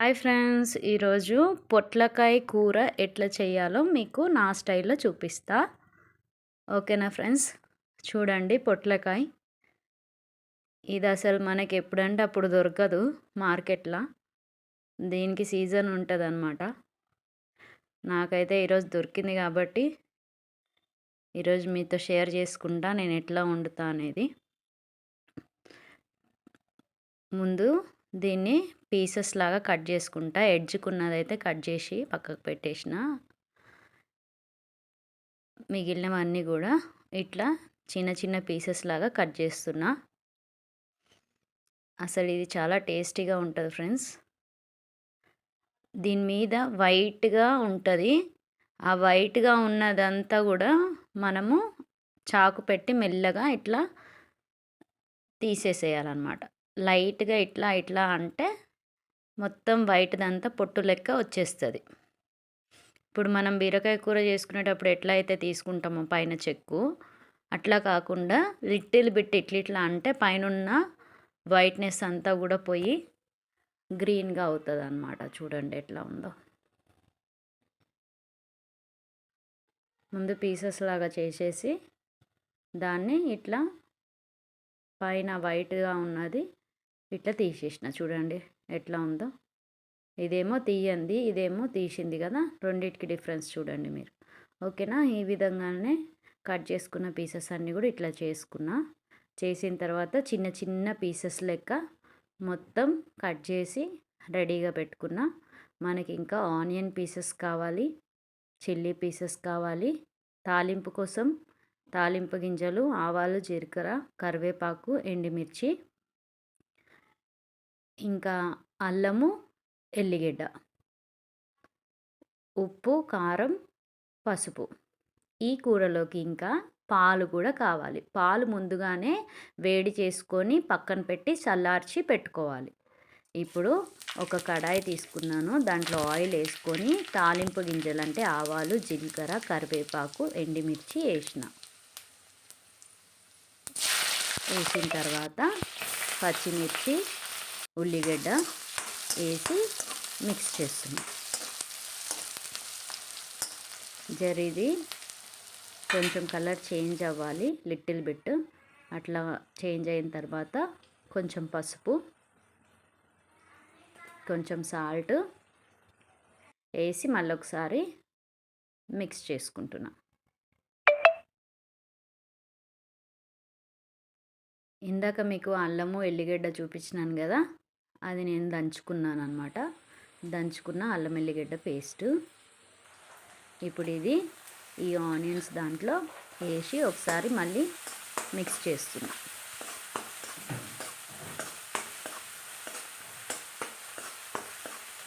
Hi friends ఈరోజు పొట్లకాయ కూర ఎట్లా చేయాలో మీకు నా స్టైల్లో చూపిస్తా. ఓకేనా ఫ్రెండ్స్? చూడండి పొట్లకాయ. ఇది అసలు మనకి ఎప్పుడంటే అప్పుడు దొరకదు మార్కెట్లో. దీనికి సీజన్ ఉంటుంది అనమాట నాకైతే ఈరోజు దొరికింది కాబట్టి ఈరోజు మీతో షేర్ చేసుకుంటా నేను ఎట్లా వండుతా అనేది. ముందు దీన్ని పీసెస్ లాగా కట్ చేసుకుంటా. ఎడ్జుకున్నదైతే కట్ చేసి పక్కకు పెట్టేసిన. మిగిలినవన్నీ కూడా ఇట్లా చిన్న చిన్న పీసెస్ లాగా కట్ చేస్తున్నా. అసలు ఇది చాలా టేస్టీగా ఉంటుంది ఫ్రెండ్స్. దీని మీద వైట్గా ఉంటుంది. ఆ వైట్గా ఉన్నదంతా కూడా మనము చాకు పెట్టి మెల్లగా ఇట్లా తీసేసేయాలన్నమాట. లైట్గా ఇట్లా ఇట్లా అంటే మొత్తం వైట్దంతా పొట్టు లెక్క వచ్చేస్తుంది. ఇప్పుడు మనం బీరకాయ కూర చేసుకునేటప్పుడు ఎట్లా అయితే తీసుకుంటామో పైన చెక్కు అట్లా కాకుండా లిటిల్ బిట్ ఇట్లా ఇట్లా అంటే పైన వైట్నెస్ అంతా కూడా పోయి గ్రీన్గా అవుతుంది అనమాట చూడండి ఎట్లా ఉందో. ముందు పీసెస్ లాగా చేసేసి దాన్ని ఇట్లా పైన వైట్గా ఉన్నది ఇట్లా తీసేసిన చూడండి ఎట్లా ఉందో. ఇదేమో తీయంది ఇదేమో తీసింది కదా రెండింటికి డిఫరెన్స్ చూడండి మీరు. ఓకేనా? ఈ విధంగానే కట్ చేసుకున్న పీసెస్ అన్నీ కూడా ఇట్లా చేసుకున్నా. చేసిన తర్వాత చిన్న చిన్న పీసెస్ లెక్క మొత్తం కట్ చేసి రెడీగా పెట్టుకున్నా. మనకి ఇంకా ఆనియన్ పీసెస్ కావాలి చిల్లీ పీసెస్ కావాలి. తాలింపు కోసం తాలింపు గింజలు ఆవాలు జీలకర్ర కరివేపాకు ఎండుమిర్చి ఇంకా అల్లము ఎల్లిగడ్డ. ఉప్పు కారం పసుపు. ఈ కూరలోకి ఇంకా పాలు కూడా కావాలి. పాలు ముందుగానే వేడి చేసుకొని పక్కన పెట్టి చల్లార్చి పెట్టుకోవాలి. ఇప్పుడు ఒక కడాయి తీసుకున్నాను. దాంట్లో ఆయిల్ వేసుకొని తాలింపు గింజలు అంటే ఆవాలు జీలకర్ర కరివేపాకు ఎండిమిర్చి వేసిన. వేసిన తర్వాత పచ్చిమిర్చి ఉల్లిగడ్డ వేసి మిక్స్ చేస్తున్నాం. జరిది కొంచెం కలర్ చేంజ్ అవ్వాలి లిటిల్ బిట్. అట్లా చేంజ్ అయిన తర్వాత కొంచెం పసుపు కొంచెం సాల్ట్ వేసి మళ్ళీ ఒకసారి మిక్స్ చేసుకుంటున్నా. ఇందాక మీకు అల్లము ఎల్లిగడ్డ చూపించినాను కదా అది నేను దంచుకున్నాను అనమాట దంచుకున్న అల్లం ఎల్లిగడ్డ పేస్ట్. ఇప్పుడు ఇది ఈ ఆనియన్స్ దాంట్లో వేసి ఒకసారి మళ్ళీ మిక్స్ చేస్తున్నా.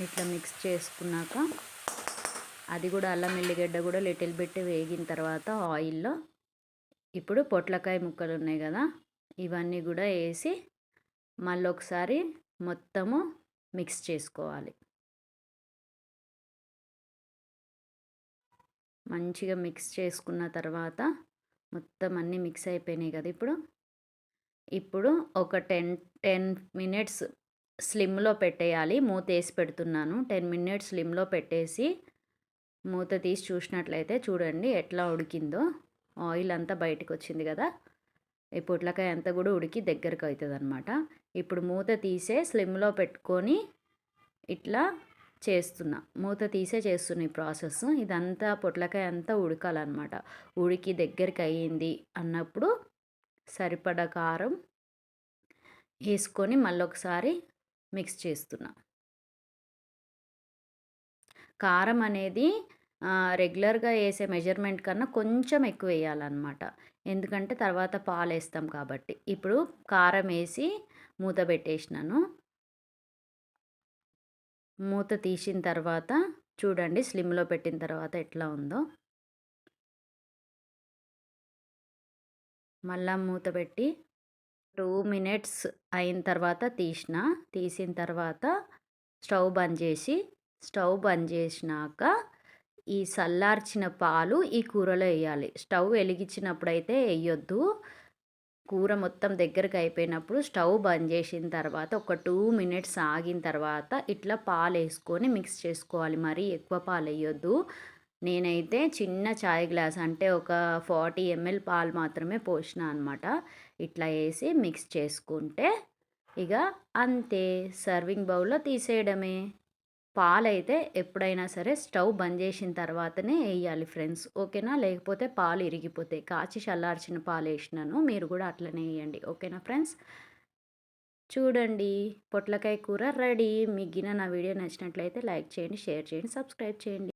ఇట్లా మిక్స్ చేసుకున్నాక అది కూడా అల్లం ఎల్లిగడ్డ కూడా లిటిల్ బిట్ వేగిన తర్వాత ఆయిల్లో ఇప్పుడు పొట్లకాయ ముక్కలు ఉన్నాయి కదా ఇవన్నీ కూడా వేసి మళ్ళీ ఒకసారి మొత్తము మిక్స్ చేసుకోవాలి. మంచిగా మిక్స్ చేసుకున్న తర్వాత మొత్తం అన్నీ మిక్స్ అయిపోయినాయి కదా ఇప్పుడు. ఇప్పుడు ఒక టెన్ టెన్ మినిట్స్ స్లిమ్లో పెట్టేయాలి. మూత వేసి పెడుతున్నాను. టెన్ మినిట్స్ స్లిమ్లో పెట్టేసి మూత తీసి చూసినట్లయితే చూడండి ఎట్లా ఉడికిందో. ఆయిల్ అంతా బయటకు వచ్చింది కదా. ఈ పొట్లకాయ అంతా కూడా ఉడికి దగ్గరకు అవుతుంది అనమాట ఇప్పుడు మూత తీసే స్లిమ్లో పెట్టుకొని ఇట్లా చేస్తున్నా. మూత తీసే చేస్తున్న ఈ ప్రాసెస్. ఇదంతా పొట్లకాయ అంతా ఉడకాలన్నమాట. ఉడికి దగ్గరికి అయ్యింది అన్నప్పుడు సరిపడ కారం వేసుకొని మళ్ళొకసారి మిక్స్ చేస్తున్నా. కారం అనేది రెగ్యులర్గా వేసే మెజర్మెంట్ కన్నా కొంచెం ఎక్కువ వేయాలన్నమాట. ఎందుకంటే తర్వాత పాలు వేస్తాం కాబట్టి. ఇప్పుడు కారం వేసి మూత పెట్టేసినాను. మూత తీసిన తర్వాత చూడండి స్లిమ్లో పెట్టిన తర్వాత ఎట్లా ఉందో. మళ్ళా మూత పెట్టి టూ మినిట్స్ అయిన తర్వాత తీసిన. తీసిన తర్వాత స్టవ్ బంద్ చేసి స్టవ్ బంద్ చేసినాక ఈ చల్లార్చిన పాలు ఈ కూరలో వేయాలి స్టవ్ వెలిగించినప్పుడు అయితే వేయొద్దు కూర మొత్తం దగ్గరకు అయిపోయినప్పుడు స్టవ్ బంద్ చేసిన తర్వాత ఒక టూ మినిట్స్ ఆగిన తర్వాత ఇట్లా పాలు వేసుకొని మిక్స్ చేసుకోవాలి. మరీ ఎక్కువ పాలు వేయొద్దు నేనైతే చిన్న చాయ్ గ్లాస్ అంటే ఒక ఫార్టీ ఎంఎల్ పాలు మాత్రమే పోసిన అనమాట ఇట్లా వేసి మిక్స్ చేసుకుంటే ఇక అంతే. సర్వింగ్ బౌల్లో తీసేయడమే. పాలైతే ఎప్పుడైనా సరే స్టవ్ బంద్ చేసిన తర్వాతనే వేయాలి ఫ్రెండ్స్. ఓకేనా? లేకపోతే పాలు ఇరిగిపోతాయి. కాచి చల్లార్చిన పాలు వేసినాను. మీరు కూడా అట్లనే వేయండి. ఓకేనా ఫ్రెండ్స్? చూడండి పొట్లకాయ కూర రెడీ. మీకు గిన నా వీడియో నచ్చినట్లయితే లైక్ చేయండి షేర్ చేయండి సబ్స్క్రైబ్ చేయండి.